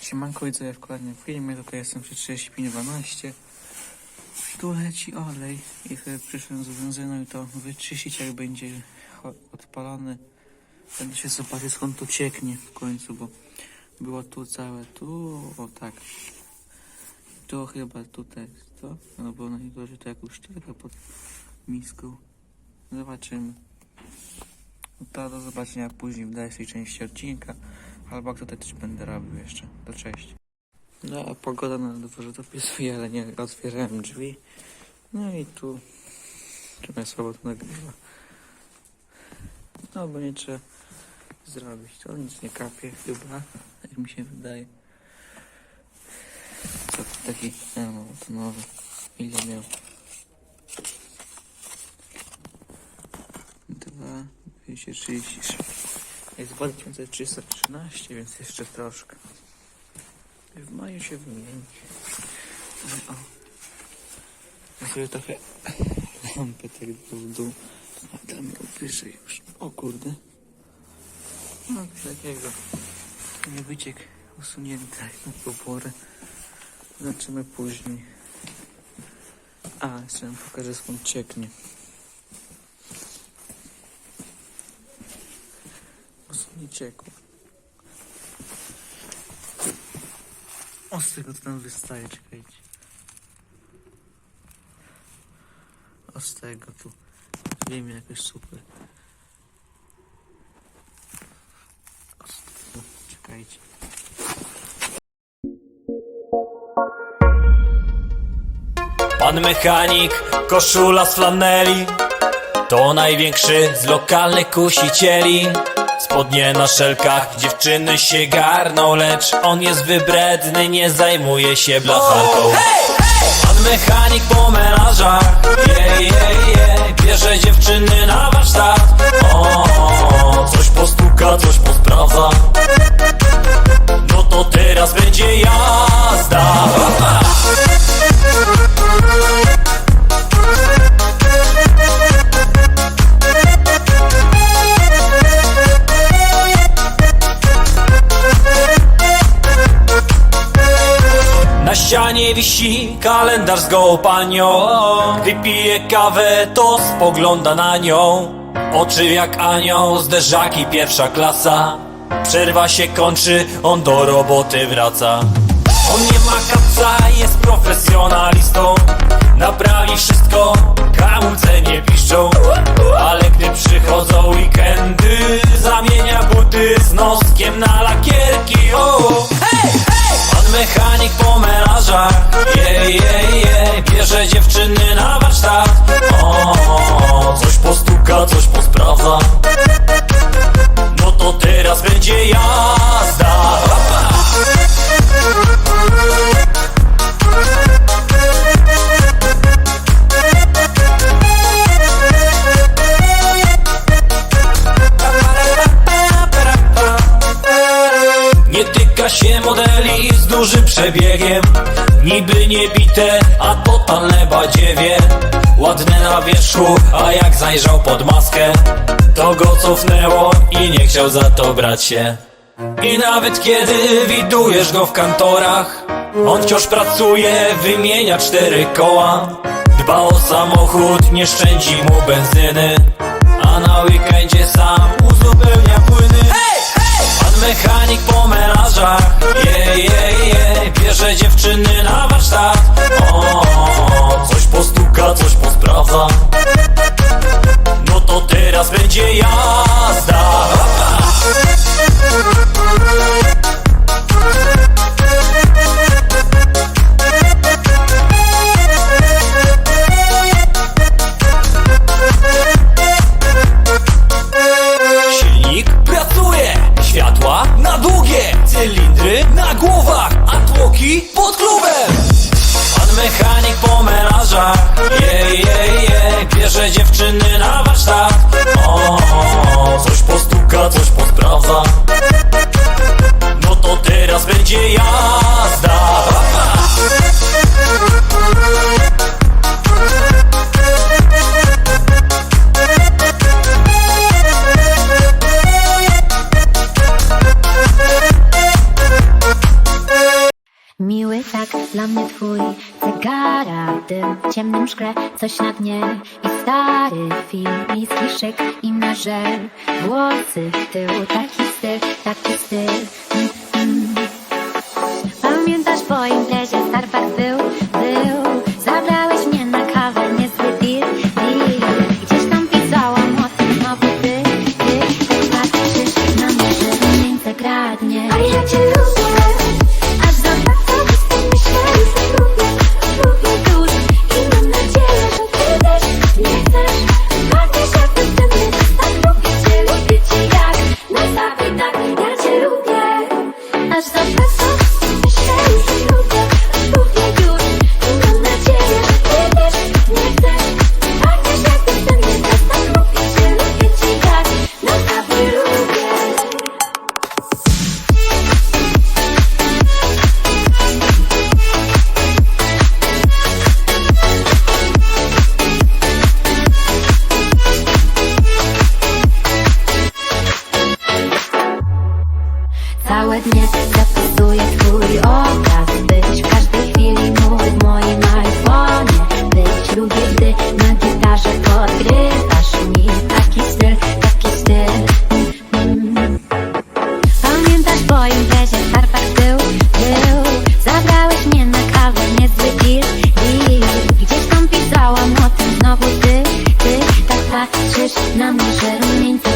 Siemanko, widzę w kolejnym filmie, tutaj jestem przy 3512. Tu leci olej i sobie przyszedłem z benzyną i to wyczyścić jak będzie odpalony. Będę się zobaczyć skąd to cieknie w końcu, bo było tu całe, tu, o tak. To chyba tutaj jest to, no bo najgorzej to jak uszczelka pod miską. Zobaczymy. No To do zobaczenia później w dalszej części odcinka. Albo tutaj też będę robił jeszcze. To cześć. No a pogoda na dworze dopisuje, ale nie otwierałem drzwi. No i tu trochę słabo to nagrywa. No bo nie trzeba zrobić. To nic nie kapie chyba, jak mi się wydaje. Co to taki, a no to nowy. Ile miał? Dwa, 236. Jest 2313, więc jeszcze troszkę. W maju się wymieni. O. Ja sobie trochę lampy tak w dół. A tam wyżej już. O kurde. No coś takiego. Nie wyciek usunięty na tą porę. Zobaczymy później. A, jeszcze wam pokażę skąd cieknie. Nie ciekło. O, z tego tam wystaje, czekajcie. O, z tego tu. Wiem, jakoś super. O, z tego, czekajcie. Pan mechanik, koszula z flaneli To największy z lokalnych kusicieli Spodnie na szelkach, dziewczyny się garną Lecz on jest wybredny, nie zajmuje się blacharką. Pan mechanik po menażach je, je, je. Bierze dziewczyny na warsztat. O, Coś postuka, coś posprawdza ścianie wisi kalendarz z gołą panią Gdy pije kawę, to spogląda na nią. Oczy jak anioł, zderzaki pierwsza klasa. Przerwa się kończy, on do roboty wraca. On nie ma kapca, jest profesjonalistą. Naprawi wszystko, hamulce nie piszczą. Ale gdy przychodzą weekendy Zamienia buty z noskiem na lakierki menażach dużym przebiegiem. Niby nie bite, a totalne badziewie Ładne na wierzchu, a jak zajrzał pod maskę. To go cofnęło i nie chciał za to brać się. I nawet kiedy widujesz go w kantorach On wciąż pracuje, wymienia cztery koła. Dba o samochód, nie szczędzi mu benzyny A na weekendzie sam uzupełnia płyny mechanik po menażach je, je, je. Bierze dziewczyny na warsztat głowach, a tłoki pod klubem. w ciemnym szkle, coś na dnie. I stary film, miejski szyk i marzel Włosy w tył, taki styl, taki styl. Całe dnie zapisuję twój obraz. Być w każdej chwili mój w moim iPhone'ie Być lubię, gdy na gitarze podgrywasz mi Taki styl, taki styl. Pamiętasz w moim wezie tarpak był, był Zabrałeś mnie na kawę, niezły deal, deal. Gdzieś tam pisałam o tym znowu ty, ty. Tak patrzysz na mnie, że rumieńca